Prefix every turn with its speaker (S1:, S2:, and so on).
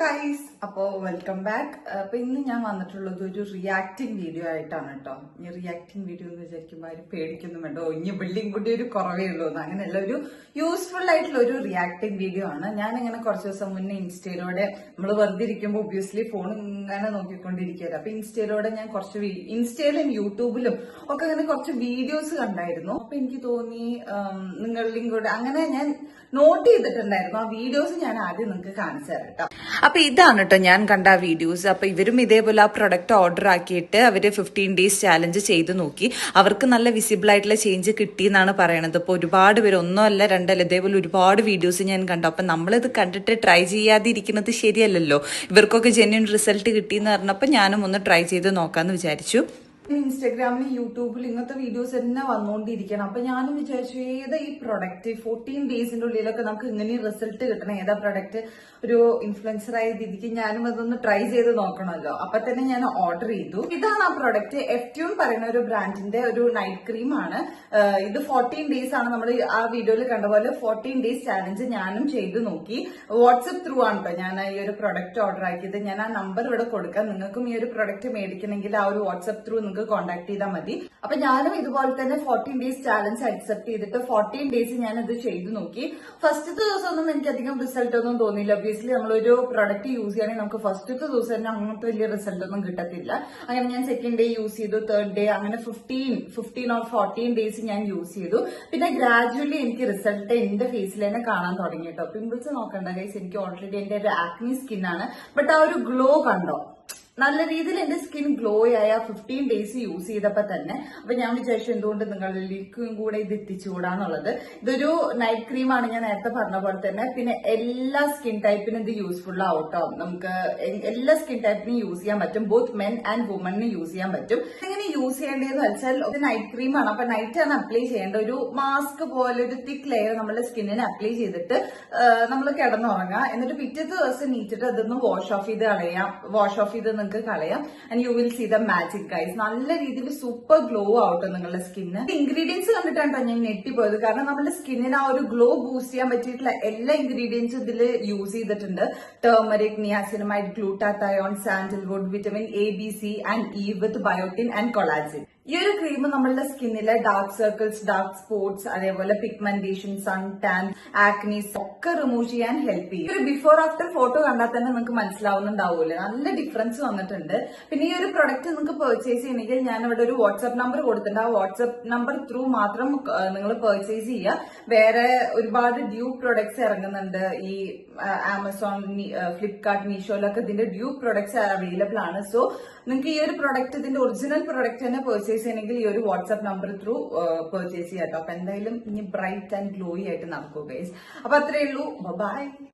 S1: Guys അപ്പോൾ welcome back അപ്പൊ ഇന്ന് ഞാൻ വന്നിട്ടുള്ളത് ഒരു റിയാക്ടിങ് വീഡിയോ ആയിട്ടാണ് കേട്ടോ. ഈ റിയാക്ടിങ് വീഡിയോ എന്ന് വിചാരിക്കുമ്പോൾ ആരും പേടിക്കുന്നു വേണ്ടോ. ഇനി ബിൽഡിംഗ് കൂടി ഒരു കുറവേ ഉള്ളൂ എന്ന്. അങ്ങനെയല്ല ഒരു യൂസ്ഫുൾ ആയിട്ടുള്ള ഒരു റിയാക്ടിങ് വീഡിയോ ആണ്. ഞാൻ ഇങ്ങനെ കുറച്ച് ദിവസം മുന്നേ ഇൻസ്റ്റയിലൂടെ നമ്മൾ വെറുതെ ഇരിക്കുമ്പോൾ ഒബ്വിയസ്ലി ഫോൺ ഇങ്ങനെ നോക്കിക്കൊണ്ടിരിക്കുകയല്ല അപ്പൊ ഇൻസ്റ്റയിലൂടെ ഞാൻ കുറച്ച് ഇൻസ്റ്റയിലും യൂട്യൂബിലും ഒക്കെ ഇങ്ങനെ കുറച്ച് വീഡിയോസ് കണ്ടായിരുന്നു. അപ്പൊ എനിക്ക് തോന്നി നിങ്ങളുടെയും കൂടെ അങ്ങനെ ഞാൻ നോട്ട് ചെയ്തിട്ടുണ്ടായിരുന്നു. ആ വീഡിയോസ് ഞാൻ ആദ്യം നിങ്ങൾക്ക് കാണിച്ചു തരാം കേട്ടോ.
S2: അപ്പൊ ഇതാണ് കേട്ടോ ഞാൻ കണ്ട വീഡിയോസ് അപ്പൊ ഇവരും ഇതേപോലെ ആ പ്രൊഡക്റ്റ് ഓർഡർ ആക്കിയിട്ട് അവർ ഫിഫ്റ്റീൻ ഡേയ്സ് ചാലഞ്ച് ചെയ്ത് നോക്കി. അവർക്ക് നല്ല വിസിബിൾ ആയിട്ടുള്ള ചേഞ്ച് കിട്ടി എന്നാണ് പറയണത്. അപ്പൊ ഒരുപാട് പേര് ഒന്നോ അല്ല രണ്ടല്ല ഇതേപോലെ ഒരുപാട് വീഡിയോസ് ഞാൻ കണ്ടു. അപ്പൊ നമ്മളിത് കണ്ടിട്ട് ട്രൈ ചെയ്യാതിരിക്കുന്നത് ശരിയല്ലല്ലോ. ഇവർക്കൊക്കെ ജെന്യൂൻ റിസൾട്ട് കിട്ടി എന്ന് പറഞ്ഞപ്പോ ഞാനും ഒന്ന് ട്രൈ ചെയ്ത് നോക്കാന്ന് വിചാരിച്ചു.
S1: ഇൻസ്റ്റാഗ്രാമിൽ യൂട്യൂബിൽ ഇങ്ങനത്തെ വീഡിയോസ് തന്നെ വന്നുകൊണ്ടിരിക്കണം അപ്പൊ ഞാനും വിചാരിച്ചു ഏതാ ഈ പ്രൊഡക്റ്റ് ഫോർട്ടീൻ ഡേയ്സിന്റെ ഉള്ളിലൊക്കെ നമുക്ക് ഇങ്ങനെ റിസൾട്ട് കിട്ടണം. ഏതാ പ്രൊഡക്റ്റ് ഒരു ഇൻഫ്ലുവൻസർ ആയ രീതിക്ക് ഞാനും അതൊന്ന് ട്രൈ ചെയ്ത് നോക്കണമല്ലോ. അപ്പൊ തന്നെ ഞാൻ ഓർഡർ ചെയ്തു. ഇതാണ് ആ പ്രൊഡക്റ്റ് എഫ് ട്യൂൺ പറയുന്ന ഒരു ബ്രാൻഡിന്റെ ഒരു നൈറ്റ് ക്രീം ആണ്. ഇത് ഫോർട്ടീൻ ഡേയ്സ് ആണ് നമ്മൾ ആ വീഡിയോയിൽ കണ്ട പോലെ ഫോർട്ടീൻ ഡേയ്സ് ചാലഞ്ച് ഞാനും ചെയ്തു നോക്കി. വാട്സപ്പ് ത്രൂ ആണ് കേട്ടോ ഞാൻ ഈ ഒരു പ്രൊഡക്റ്റ് ഓർഡർ ആക്കിയത്. ഞാൻ ആ നമ്പർ ഇവിടെ കൊടുക്കാം. നിങ്ങൾക്കും ഈ ഒരു പ്രൊഡക്റ്റ് മേടിക്കണമെങ്കിൽ ആ ഒരു വാട്സപ്പ് ത്രൂ നിങ്ങൾക്ക് കോൺടാക്ട് ചെയ്താൽ മതി. അപ്പൊ ഞാനും ഇതുപോലെ തന്നെ ഫോർട്ടീൻ ഡേയ്സ് ചാലഞ്ച് അക്സെപ്റ്റ് ചെയ്തിട്ട് ഫോർട്ടീൻ ഡേയ്സ് ഞാൻ ഇത് ചെയ്തു നോക്കി. ഫസ്റ്റത്തെ ദിവസം ഒന്നും എനിക്ക് അധികം റിസൾട്ട് ഒന്നും തോന്നിയില്ല. ഒബിയസ്ലി നമ്മളൊരു പ്രൊഡക്റ്റ് യൂസ് ചെയ്യുകയാണെങ്കിൽ നമുക്ക് ഫസ്റ്റത്തെ ദിവസം തന്നെ അങ്ങനത്തെ വലിയ റിസൾട്ട് ഒന്നും കിട്ടത്തില്ല. അങ്ങനെ ഞാൻ സെക്കൻഡ് ഡേ യൂസ് ചെയ്തു തേർഡ് ഡേ അങ്ങനെ fifteen fifteen or fourteen days ഞാൻ യൂസ് ചെയ്തു. പിന്നെ ഗ്രാജുവലി എനിക്ക് റിസൾട്ട് എന്റെ ഫേസിൽ തന്നെ കാണാൻ തുടങ്ങി കേട്ടോ. പിമ്പിൾസ് നോക്കണ്ട ഗൈസ് എനിക്ക് ഓൾറെഡി എന്റെ ഒരു ആക്നി സ്കിൻ ആണ്. ബട്ട് ആ ഒരു ഗ്ലോ കണ്ടോ? നല്ല രീതിയിൽ എന്റെ സ്കിൻ ഗ്ലോ ആയ ഫിഫ്റ്റീൻ ഡേയ്സ് യൂസ് ചെയ്തപ്പോ തന്നെ. അപ്പൊ ഞാൻ വിചാരിച്ചു എന്തുകൊണ്ട് നിങ്ങളിലേക്കും കൂടെ ഇത് എത്തിച്ചുകൂടാന്നുള്ളത് ഇതൊരു നൈറ്റ് ക്രീമാണ് ഞാൻ നേരത്തെ പറഞ്ഞ പോലെ തന്നെ. പിന്നെ എല്ലാ സ്കിൻ ടൈപ്പിനും ഇത് യൂസ്ഫുൾ ആവട്ടോ. നമുക്ക് എല്ലാ സ്കിൻ ടൈപ്പിനും യൂസ് ചെയ്യാൻ പറ്റും. ബോത്ത് മെൻ ആൻഡ് വുമണിന് യൂസ് ചെയ്യാൻ പറ്റും. എങ്ങനെ യൂസ് ചെയ്യേണ്ടതെന്ന് വെച്ചാൽ ഒരു നൈറ്റ് ക്രീമാണ് അപ്പൊ നൈറ്റ് ആണ് അപ്ലൈ ചെയ്യേണ്ട ഒരു മാസ്ക് പോലെ ഒരു തിക്ക് ലെയർ നമ്മുടെ സ്കിന്നിന് അപ്ലൈ ചെയ്തിട്ട് നമ്മൾ കിടന്നുറങ്ങുക. എന്നിട്ട് പിറ്റത്തെ ദിവസം നീറ്റിട്ട് അതൊന്ന് വാഷ് ഓഫ് ചെയ്ത് കളയാം വാഷ് ഓഫ് ചെയ്ത് നിങ്ങൾക്ക് കളയാം. And you will see the magic guys നല്ല രീതിയിൽ സൂപ്പർ ഗ്ലോ ആവട്ടെ നിങ്ങളുടെ സ്കിന്ന് ഇൻഗ്രീഡിയൻസ് കണ്ടിട്ടാണ് ട്ടോ ഞാൻ ഞെട്ടിപ്പോയത്. കാരണം നമ്മുടെ സ്കിന്നിന് ആ ഒരു ഗ്ലോ ബൂസ്റ്റ് ചെയ്യാൻ പറ്റിയിട്ടുള്ള എല്ലാ ഇൻഗ്രീഡിയൻസും ഇതിൽ യൂസ് ചെയ്തിട്ടുണ്ട്. Turmeric niacinamide glutathione sandalwood vitamin A B C and E with biotin and collagen ഈ ഒരു ക്രീം നമ്മളുടെ സ്കിന്നിലെ ഡാർക്ക് സർക്കിൾസ് ഡാർക്ക് സ്പോട്സ് അതേപോലെ പിഗ്മെന്റേഷൻ സൺ ടാൻ ആക്നീസ് ഒക്കെ റിമൂവ് ചെയ്യാൻ ഹെൽപ്പ് ചെയ്യും. ഒരു ബിഫോർ ആഫ്റ്റർ ഫോട്ടോ കണ്ടാൽ തന്നെ നിങ്ങൾക്ക് മനസ്സിലാവുന്നുണ്ടാവൂലേ നല്ല ഡിഫറൻസ് വന്നിട്ടുണ്ട്. പിന്നെ ഈ ഒരു പ്രൊഡക്റ്റ് നിങ്ങൾക്ക് പെർച്ചേസ് ചെയ്യണമെങ്കിൽ ഞാൻ ഇവിടെ ഒരു വാട്സ്ആപ്പ് നമ്പർ കൊടുത്തിട്ടുണ്ട്. ആ വാട്സ്ആപ്പ് നമ്പർ ത്രൂ മാത്രം നിങ്ങൾ പെർച്ചേസ് ചെയ്യുക. വേറെ ഒരുപാട് ഡ്യൂ പ്രൊഡക്ട്സ് ഇറങ്ങുന്നുണ്ട്. ഈ ആമസോൺ ഫ്ലിപ്കാർട്ട് മീഷോയിലൊക്കെ ഇതിന്റെ ഡ്യൂ പ്രൊഡക്ട്സ് അവൈലബിൾ ആണ്. സോ നിങ്ങൾക്ക് ഈ ഒരു പ്രൊഡക്റ്റ് ഇതിന്റെ ഒറിജിനൽ പ്രൊഡക്റ്റ് തന്നെ പർച്ചേസ് ചെയ്യണമെങ്കിൽ ഈ ഒരു വാട്സ്ആപ്പ് നമ്പർ ത്രൂ പർച്ചേസ് ചെയ്യാം കേട്ടോ. അപ്പൊ എന്തായാലും ഇനി ബ്രൈറ്റ് ആൻഡ് ഗ്ലോയി ആയിട്ട് നടക്കൂ ഗൈസ് അപ്പൊ അത്രേ ഉള്ളൂ. ബൈ